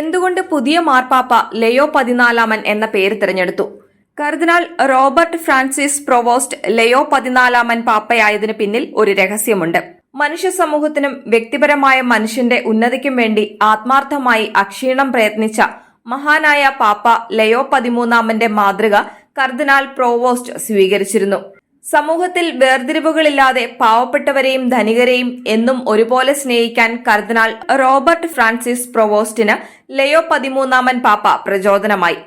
എന്തുകൊണ്ട് പുതിയ മാർപ്പാപ്പ ലയോ പതിനാലാമൻ എന്ന പേര് തിരഞ്ഞെടുത്തു? കർദിനാൾ റോബർട്ട് ഫ്രാൻസിസ് പ്രൊവോസ്റ്റ് ലയോ പതിനാലാമൻ പാപ്പയായതിനു പിന്നിൽ ഒരു രഹസ്യമുണ്ട്. മനുഷ്യ സമൂഹത്തിനും വ്യക്തിപരമായ മനുഷ്യന്റെ ഉന്നതിക്കും വേണ്ടി ആത്മാർത്ഥമായി അക്ഷീണം പ്രയത്നിച്ച മഹാനായ പാപ്പ ലയോ പതിമൂന്നാമന്റെ മാതൃക കർദിനാൾ പ്രോവോസ്റ്റ് സ്വീകരിച്ചിരുന്നു. സമൂഹത്തിൽ വേർതിരിവുകളില്ലാതെ പാവപ്പെട്ടവരെയും ധനികരെയും എന്നും ഒരുപോലെ സ്നേഹിക്കാൻ കർദിനാൾ റോബർട്ട് ഫ്രാൻസിസ് പ്രൊവോസ്റ്റിന് ലയോ പതിമൂന്നാമൻ പാപ്പ പ്രചോദനമായി.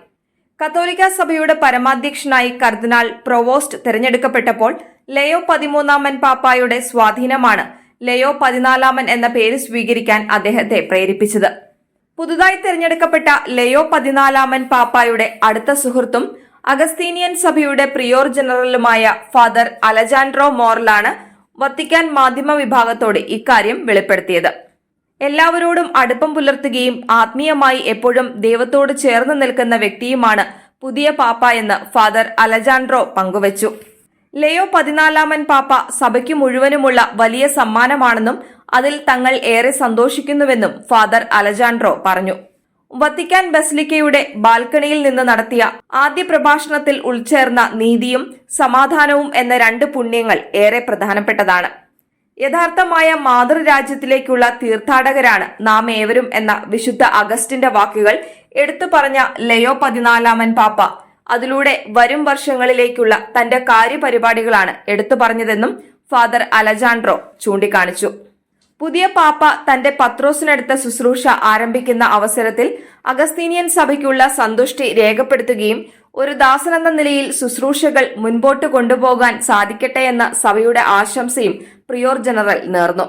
കത്തോലിക്ക സഭയുടെ പരമാധ്യക്ഷനായി കർദിനാൾ പ്രൊവോസ്റ്റ് തെരഞ്ഞെടുക്കപ്പെട്ടപ്പോൾ ലയോ പതിമൂന്നാമൻ പാപ്പായുടെ സ്വാധീനമാണ് ലയോ പതിനാലാമൻ എന്ന പേര് സ്വീകരിക്കാൻ അദ്ദേഹത്തെ പ്രേരിപ്പിച്ചത്. പുതുതായി തെരഞ്ഞെടുക്കപ്പെട്ട ലയോ പതിനാലാമൻ പാപ്പായുടെ അടുത്ത സുഹൃത്തും അഗസ്തീനിയൻ സഭയുടെ പ്രിയോർ ജനറലുമായ ഫാദർ അലജാൻഡ്രോ മോറലാണ് വത്തിക്കാൻ മാധ്യമ വിഭാഗത്തോട് ഇക്കാര്യം വെളിപ്പെടുത്തിയത്. എല്ലാവരോടും അടുപ്പം പുലർത്തുകയും ആത്മീയമായി എപ്പോഴും ദൈവത്തോട് ചേർന്ന് നിൽക്കുന്ന വ്യക്തിയുമാണ് പുതിയ പാപ്പ എന്ന് ഫാദർ അലജാൻഡ്രോ പങ്കുവച്ചു. ലയോ പതിനാലാമൻ പാപ്പ സഭയ്ക്ക് മുഴുവനുമുള്ള വലിയ സമ്മാനമാണെന്നും അതിൽ തങ്ങൾ ഏറെ സന്തോഷിക്കുന്നുവെന്നും ഫാദർ അലജാൻഡ്രോ പറഞ്ഞു. വത്തിക്കാൻ ബസിലിക്കയുടെ ബാൽക്കണിയിൽ നിന്ന് നടത്തിയ ആദ്യ പ്രഭാഷണത്തിൽ ഉൾച്ചേർന്ന നീതിയും സമാധാനവും എന്ന രണ്ട് പുണ്യങ്ങൾ ഏറെ പ്രധാനപ്പെട്ടതാണ്. യഥാർത്ഥമായ മാതൃരാജ്യത്തിലേക്കുള്ള തീർത്ഥാടകരാണ് നാം ഏവരും എന്ന വിശുദ്ധ അഗസ്റ്റിന്റെ വാക്കുകൾ എടുത്തു പറഞ്ഞ ലയോ പതിനാലാമൻ പാപ്പ. അതിലൂടെ വരും വർഷങ്ങളിലേക്കുള്ള തന്റെ കാര്യപരിപാടികളാണ് എടുത്തു പറഞ്ഞതെന്നും ഫാദർ അലജാൻഡ്രോ ചൂണ്ടിക്കാണിച്ചു. പുതിയ പാപ്പ തന്റെ പത്രോസിനടുത്ത ശുശ്രൂഷ ആരംഭിക്കുന്ന അവസരത്തിൽ അഗസ്തീനിയൻ സഭയ്ക്കുള്ള സന്തുഷ്ടി രേഖപ്പെടുത്തുകയും ഒരു ദാസനെന്ന നിലയിൽ ശുശ്രൂഷകൾ മുൻപോട്ട് കൊണ്ടുപോകാൻ സാധിക്കട്ടെ എന്ന സഭയുടെ ആശംസയും പ്രിയോർ ജനറൽ നേർന്നു.